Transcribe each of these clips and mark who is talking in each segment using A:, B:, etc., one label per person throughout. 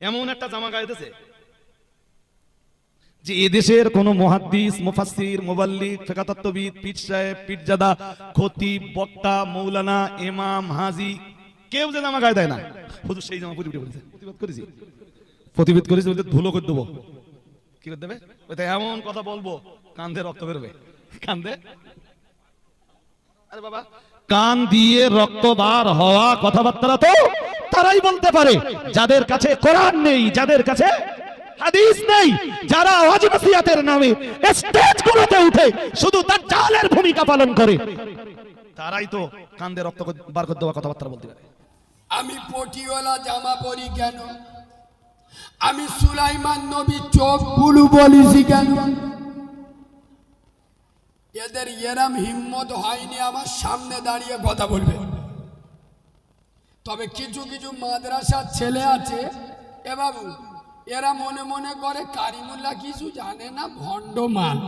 A: এমন একটা জামা গাইতেছে। যে এদেশের কোন মহাদ্দিস, মুফাসসির মুবাল্লিগ ফিকাতত্ত্ববিদ পীর সাহেব, পীরজাদা খতিব বক্তা, মৌলানা, ইমাম, হাজি, কেউ যে জামা গায়ে দেয় না। হুজুর, সেই জামা প্রতিবাদ করেছে। প্রতিবাদ করেছি। প্রতিবাদ করেছি বলতে ধুলো করে দেবো। কি করে দেবে? ওই তো এমন কথা বলব, কান্দে রক্ত বেরোবে। কান্দে? আরে বাবা, কান দিয়ে রক্ত বার হওয়া কথাবার্তা তো তারাই বলতে পারে, যাদের কাছে কোরআন নেই, যাদের কাছে হাদিস নেই, যারা ওয়াজিবাসিয়াতের নামে স্টেজ গুলোতে উঠে শুধু তার জালের ভূমিকা পালন করে। তারাই তো কান্দে রক্ত বার করে দেওয়া কথাবার্তা বলতে পারে।
B: আমি পটিওয়ালা জামা পরি কেন? আমি সুলাইমান নবী চোখ বুলু বলিছি কেন? এদের এরাম হিম্মত হয়নি আমার সামনে দাঁড়িয়ে কথা বলবে। তবে কিছু কিছু মাদ্রাসার ছেলে আছে। এ বাবু, এরা মনে মনে করে কারিমুল্লাহ কিছু জানে না ভণ্ড মাল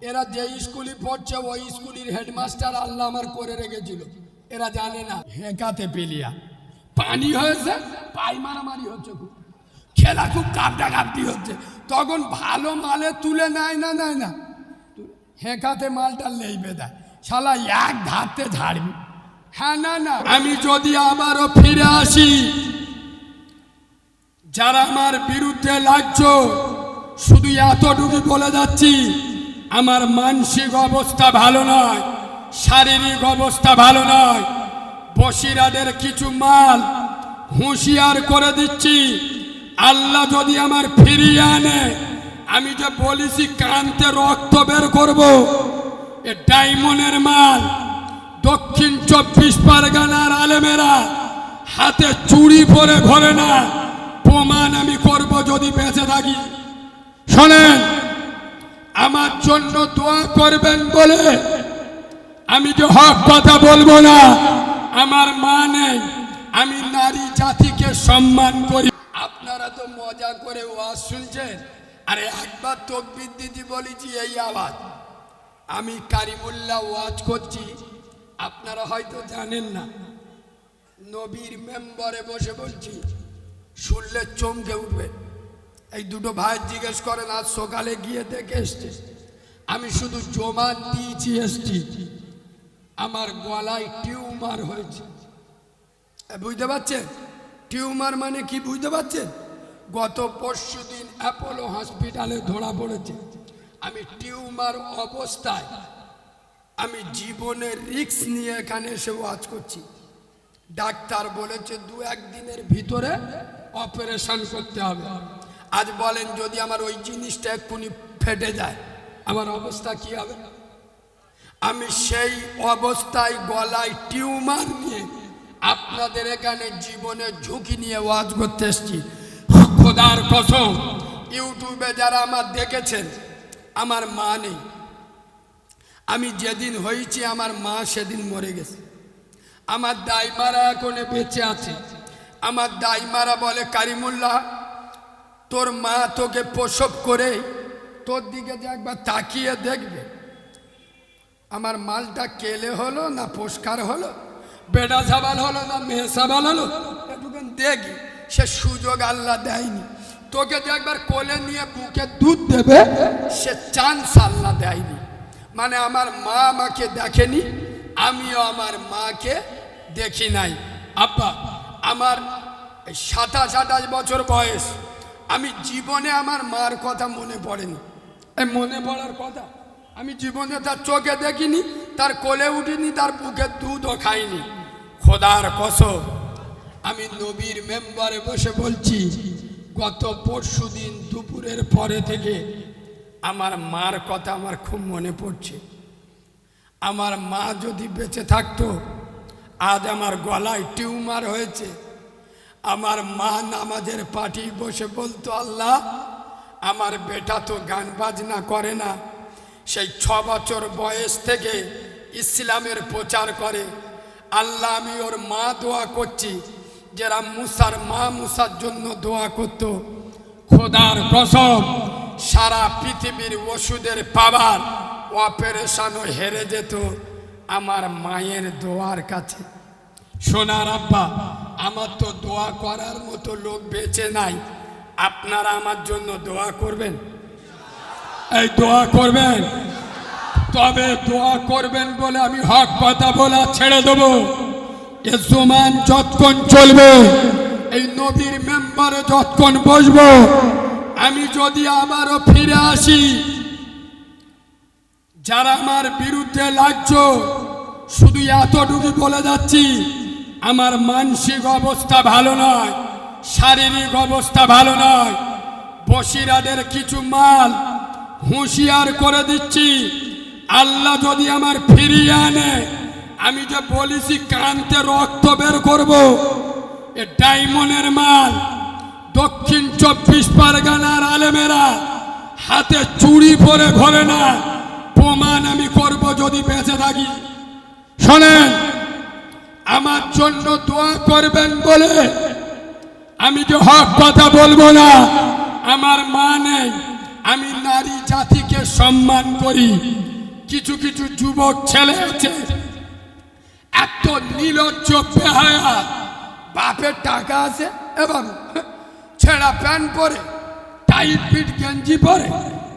B: এরা যে স্কুলে পড়ছে, ওই স্কুলের হেডমাস্টার আল্লাহ আমার করে রেখেছিল। এরা জানে না। হেঁকাতে পেলিয়া। পানি হয়েছে, পাই মারামারি হচ্ছে খুব। খেলা খুব কাপটা কাপটি হচ্ছে। তখন ভালো মালে তুলে নেয় না নেয় না। হেঁকাতে মালটা লেইবে দেয়। শালা এক ধারতে ঝাড়বি হ্যাঁ না না। আমি যদি আবারও ফিরে আসি, যারা আমার বিরুদ্ধে লাগছো, শুধু এতটুকু বলে যাচ্ছি, আমার মানসিক অবস্থা ভালো নয়, শারীরিক অবস্থা ভালো নয় বসিরাদের কিছু মাল হুঁশিয়ার করে দিচ্ছি, আল্লাহ যদি আমার ফিরিয়ে আনে, আমি যে বলেছি কানতে রক্ত বের করব, এ ডায়মন্ডের মাল দক্ষিণ চব্বিশ পরগনার আলেমেরা হাতে চুরি পরে ঘরে না। প্রমাণ আমি করব যদি বেঁচে থাকি। শোনেন, আমার জন্য দোয়া করবেন বলে আমি যে হক কথা বলব না, আমার মা নেই। আমি নারী জাতিকে সম্মান করি। আপনারা তো মজা করে ওয়াজ শুনছেন। আরে একবার তকবির দিদি বলেছি এই আওয়াজ। আমি কারিমুল্লাহ ওয়াজ করছি। আপনারা হয়তো জানেন না, নবীর মেম্বারে বসে বলছি, শুনলে চমকে উঠবে। এই দুটো ভাই জিজ্ঞেস করেন, আজ সকালে গিয়ে দেখে এসছে? আমি শুধু জমা দিয়েছি, এসছি। আমার গলায় টিউমার হয়েছে। বুঝতে পারছেন? টিউমার মানে কি বুঝতে পারছেন? গত পরশু দিন অ্যাপোলো হসপিটালে ধরা পড়েছে। আমি টিউমার অবস্থায় আমি জীবনের রিস্ক নিয়ে এখানে এসে ওয়াজ করছি। ডাক্তার বলেছে দু একদিনের ভিতরে অপারেশন করতে হবে। আজ বলেন যদি আমার ওই জিনিসটা এক্ষুনি ফেটে যায়, আমার অবস্থা কি হবে? আমি সেই অবস্থায় গলায় টিউমার নিয়ে আপনাদের এখানে জীবনের ঝুঁকি নিয়ে ওয়াজ করতে এসছি। খোদার কসম, ইউটিউবে যারা আমার দেখেছেন, আমার মা নেই। আমি যেদিন হয়েছি, আমার মা সেদিন মরে গেছে। আমার দাইমারা এখন বেঁচে আছে। আমার দাইমারা বলে, কারিমুল্লাহ, তোর মা তোকে প্রসব করে তোর দিকে যে একবার তাকিয়ে দেখবে। আমার মালটা কেলে হলো না পুরস্কার হলো? বেটা সাবাল হলো না মেয়ে সাবাল হলো? একটুখানি দেখি, সে সুযোগ আল্লাহ দেয়নি। তোকে যে একবার কোলে নিয়ে বুকে দুধ দেবে, সে চান্স আল্লাহ দেয়নি। মানে আমার মা আমাকে দেখেনি, আমিও আমার মাকে দেখি নাই। আব্বা, আমার সাতাশ, আঠাশ বছর বয়স। আমি জীবনে আমার মার কথা মনে পড়েনি। এই মনে পড়ার কথা, আমি জীবনে তার চোখে দেখিনি, তার কোলে উঠিনি, তার বুকে দুধও খাইনি। খোদার কসম, আমি নবীর মেম্বারে বসে বলছি, গত পরশু দিন দুপুরের পরে থেকে আমার মার কথা আমার খুব মনে পড়ছে। আমার মা যদি বেঁচে থাকতো, আজ আমার গলায় টিউমার হয়েছে। আমার মা নামাজের পাটি বসে বলতো, আল্লাহ, আমার বেটা তো গান বাজনা করে না। সেই ছ বছর বয়স থেকে ইসলামের প্রচার করে। আল্লাহ, আমি ওর মা দোয়া করছি, যারা মুসার মা মুসার জন্য দোয়া করত। খোদার কসম সারা পৃথিবীর ওষুধের পাবার অপারেশনও হেরে যেত আমার মায়ের দোয়ার কাছে। সোনার আব্বা আমার তো দোয়া করার মতো লোক বেঁচে নাই। আপনারা আমার জন্য দোয়া করবেন? এই দোয়া করবেন? তবে দোয়া করবেন বলে আমি হক কথা বলা ছেড়ে দেবো। এ সমান যতক্ষণ চলবে, এই নবীর মেম্বারে যতক্ষণ বসবো আমি যদি আবারও ফিরে আসি, যারা আমার বিরুদ্ধে লাগছ, শুধু এতটুকু বলে যাচ্ছি, আমার মানসিক অবস্থা ভালো নয়, শারীরিক অবস্থা ভালো নয় বসিরাদের কিছু মাল হুঁশিয়ার করে দিচ্ছি, আল্লাহ যদি আমার ফিরিয়ে আনে, আমি যে বলেছি কানতে রক্ত বের করব, এ ডায়মন্ডের মাল দক্ষিণ চব্বিশ পরগনার আলেমেরা হাতে চুড়ি পরে ঘরে না, প্রমাণ আমি করব যদি বেঁচে থাকি। শোনেন, আমার জন্য দোয়া করবেন বলে আমি যে হক কথা বলব না, আমার মা নেই, আমি নারী জাতিকে সম্মান করি। কিছু কিছু যুবক ছেলে আছে, এত নির্লজ্জ বেহায়া, বাপের টাকা আছে এবং ছেঁড়া প্যান্ট পরে টাইট পিট গেঞ্জি পরে,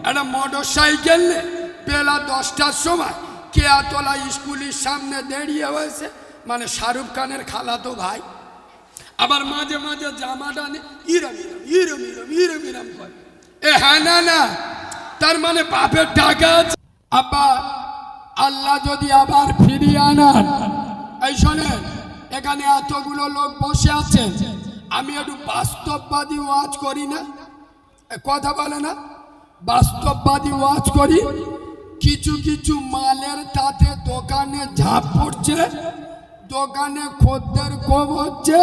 B: একটা মোটর সাইকেল বেলা দশটার সময় কেয়াতলা স্কুলের সামনে দাঁড়িয়ে হয়েছে মানে শাহরুখ খানের খালাতো ভাই। আবার মাঝে মাঝে জামাটা নিয়ে এ হ্যাঁ না না, তার মানে বাপের টাকা আছে। আব্বা, আল্লাহ যদি আবার ফিরিয়ে আনান। এই শোনেন, এখানে এতগুলো লোক বসে আছে আমি একটু বাস্তববাদী ওয়াজ করি না। কথা বলে না। বাস্তববাদী ওয়াজ করি। কিছু কিছু মালের তাতে দোকানে ঝাঁপ পড়ছে। দোকানে খদ্দের কম হচ্ছে।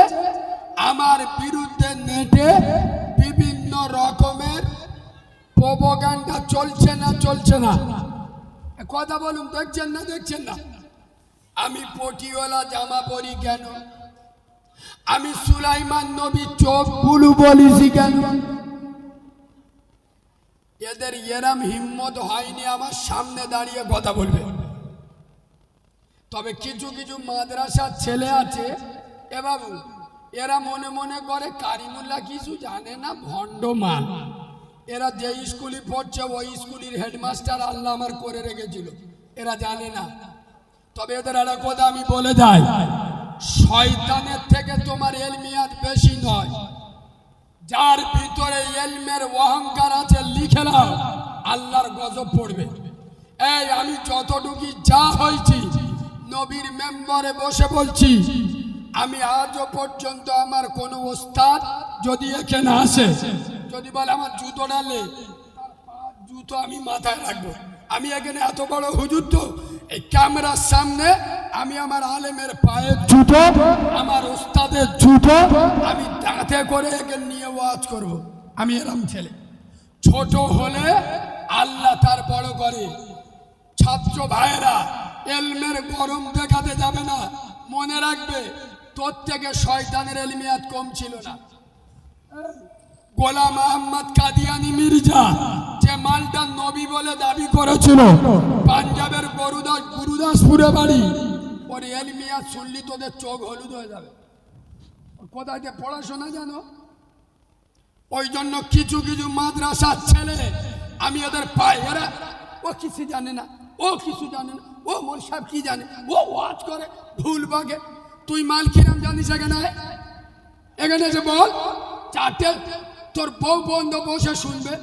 B: আমার বিরুদ্ধে নেটে বিভিন্ন রকমের প্রবগান্ডা চলছে না চলছে না। কথা বলুন, দেখছেন না দেখছেন না? আমি পটিওয়ালা জামা পরি কেন? আমি সুলাইমান নবী চোখ বুলু বলিছি কেন? এদের এরাম হিম্মত হয়নি আমার সামনে দাঁড়িয়ে কথা বলবে। তবে কিছু কিছু মাদ্রাসার ছেলে আছে, এ বাবু, এরা মনে মনে করে কারিমুল্লা কিছু জানে না, ভণ্ড মান এরা যে স্কুলে পড়ছে, ওই স্কুলের হেডমাস্টার আল্লাহ আমার করে রেখেছিল। এরা জানে না। তবে এদের একটা কথা আমি বলে যাই। শয়তানের থেকে তোমার এলমিয়াত বেশি নয়। যার ভিতরে এলমের অহংকার আছে, লিখে নাও, আল্লাহর গজব পড়বে। এই, আমি যতটুকু যা হয়েছি, নবীর মেম্বারে বসে বলছি, আমি আজও পর্যন্ত আমার কোনো ওস্তাদ যদি এখানে আসে, যদি বলে আমার জুতো ডালে জুতো আমি মাথায় রাখব। আমি এখানে এত বড় হুজুর তো, এই ক্যামেরার সামনে আমি আমার আলেমের পায়ের জুতো, আমার ওস্তাদের জুতো, আমি দাঁতে করে একে নিয়ে ওয়াজ করব। আমি এরম ছেলে। ছোট হলে আল্লাহ তার বড় করে। ছাত্র ভাইয়েরা, এলমের গরম দেখাতে যাবে না। মনে রাখবে, তোর থেকে শয়তানের এলমিয়াত কম ছিল না। গোলাম আহমদ কাদিয়ানি মির্জা যে মালটা নবী বলে দাবি করেছিল, পাঞ্জাবের গরুদাস গুরুদাসপুরে বাড়ি। ওর এলমিয়াত শুনলি তোদের চোখ হলুদ হয়ে যাবে। কোথায় যে পড়াশোনা জানো? ওই জন্য কিছু কিছু মাদ্রাসার ছেলে, আমি ওদের পাই এরা ও কিছু জানে না, ও কিছু জানে না, ও মোর সাহেব কি জানে, ও ওয়াজ করে ভুল বাগে। তুই মাল কিরাম জানিস এখানে? এখানে এসে বল, চারটে, তোর বউ বন্ধ বসে শুনবে।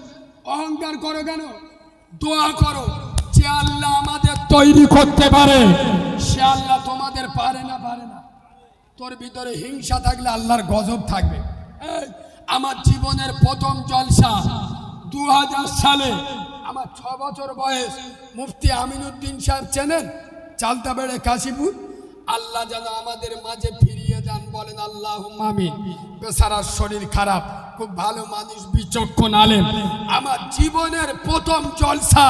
B: অহংকার করো কেন? দোয়া করো যে আল্লাহ আমাদের তৈরি করতে পারে। সে আল্লাহ তোমাদের পারে না পারে না। তোর ভিতরে হিংসা থাকলে আল্লাহর গজব থাকবে। আমার জীবনের প্রথম জলসা দু হাজার সালে। আমার ছ বছর বয়স। মুফতি আমিনুদ্দিন সাহেব চেনেন? চালতা বেড়ে কাশীপুর। আল্লাহ যেন আমাদের মাঝে ফিরিয়ে দেন, বলেন আল্লাহ আমিন। বেচারার শরীর খারাপ, খুব ভালো মানুষ, বিচক্ষণ আলেম। আমার জীবনের প্রথম জলসা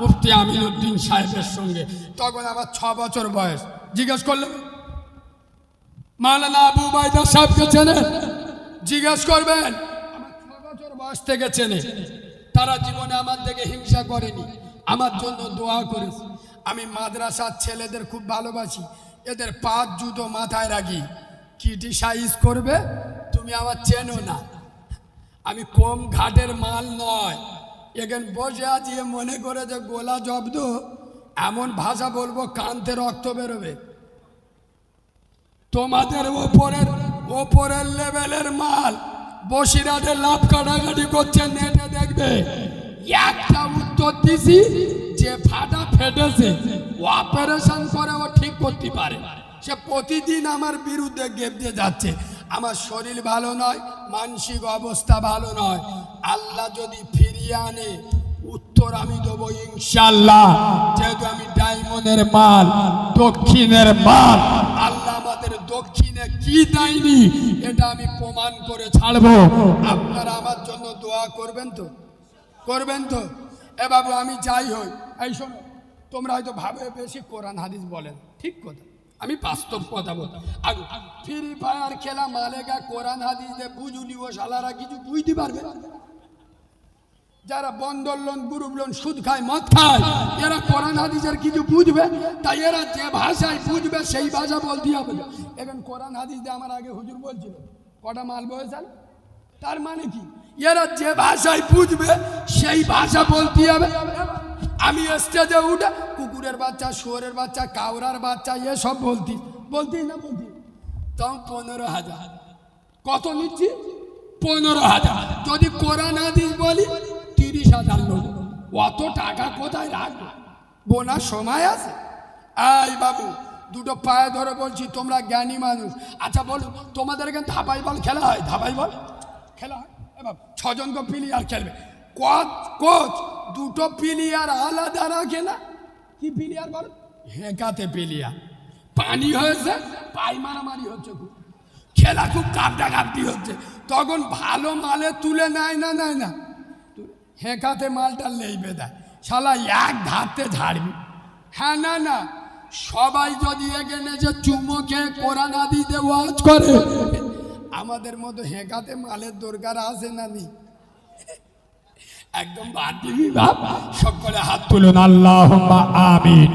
B: মুফতি আমিনুদ্দিন সাহেবের সঙ্গে। তখন আমার ছ বছর বয়স। জিজ্ঞেস করলেন মালানা আবু বাইদা সাহেবকে চেনে? জিজ্ঞেস করবেন বছর বয়স থেকে চেনে। তারা জীবনে আমার থেকে হিংসা করেনি, আমার জন্য দোয়া করেছে। আমি মাদ্রাসার ছেলেদের খুব ভালোবাসি, এদের পাঁচ জুতো মাথায় রাখি। ক্রিটিসাইজ করবে, তুমি আমার চেনো না। আমি কম ঘাটের মাল নয়। এখানে বসে আছি মনে করে যে গোলা জব্দ, এমন ভাষা বলব, কান্তে রক্ত বেরোবে। তোমাদের ওপরের ওপরের লেভেলের মাল বসিরাটে লাভ কাটাকাটি করছে, নেটে দেখবে। একটা উত্তর দিছি যে ফাটা ফেটেছে অপারেশন করে ও ঠিক করতে পারে। সে প্রতিদিন আমার বিরুদ্ধে গেপতে যাচ্ছে। আমার শরীর ভালো নয়, মানসিক অবস্থা ভালো নয়। আল্লাহ যদি ফিরিয়ে আনে, উত্তর আমি দেবো ইনশাল্লাহ যেহেতু আমি ডায়মন্ডের মাল, দক্ষিণের মাল দক্ষিণে কি দেয়নি, এটা আমি প্রমাণ করে ছাড়বো। আপনারা আমার জন্য দোয়া করবেন তো? করবেন তো? এ বাবু, আমি যাই হই। এই শোনো, তোমরা হয়তো ভাবে বেশি কোরআন হাদিস বলেন ঠিক কথা। আমি বাস্তব কথা বলতাম ফ্রি ফায়ার খেলা মালেগা কোরআন হাদিস বুঝুনি ও শালারা কিছু বুঝতে পারবে? যারা বন্দর লোন, গ্রুপ লোন, সুদ খায়, মদ খায়, এরা কোরআন, হাদিসের কিছু বুঝবে? তাই এরা যে ভাষায় বুঝবে, সেই ভাষা বলতে হবে এখন কোরআন, হাদিস দিয়ে আমার আগে হুজুর বলছিল, কটা মাল বয়েছেন তার মানে কি? এরা যে ভাষায় বুঝবে, সেই ভাষা বলতে হবে আমি স্টেজে উঠে কুকুরের বাচ্চা, শুয়োরের বাচ্চা কাউরার বাচ্চা, এসব বলতি। বলতি না বলতি? তখন পনেরো হাজার। কত নিচ্ছি? পনেরো হাজার। যদি কোরআন, হাদিস বলি তিরিশ হাজার লোক অত টাকা কোথায় রাখব? বোনার সময় আছে। এই বাবু, দুটো পায়ে ধরে বলছি, তোমরা জ্ঞানী মানুষ। আচ্ছা বলো, তোমাদের এখানে ধাপাই বল, খেলা হয়? ধাপাই বল। খেলা হয়? এবার বাবু ছজন তো প্লেয়ার খেলবে। কোচ কোচ, দুটো প্লেয়ার আলাদা রাখে না? কি প্লেয়ার বল? হেঁকাতে প্লেয়ার। পানি হয়েছে, পাই মারামারি হচ্ছে খুব। খেলা খুব কাপটা কাপটি হচ্ছে। তখন ভালো মালে তুলে নেয় না নেয় না? হেঁকাতে মালটা লেইবে দেয়। শালা এক ধারতে ঝাড়বি হ্যাঁ না না। সবাই যদি এখানে যে চুমোকে কোরআন আদিতে ওয়াজ করে, আমাদের মতো হেঁকাতে মালের দরকার আছে না নি একদম বাদ দিবি বাপ। সকলে হাত তুলুন। আল্লাহ আমিন।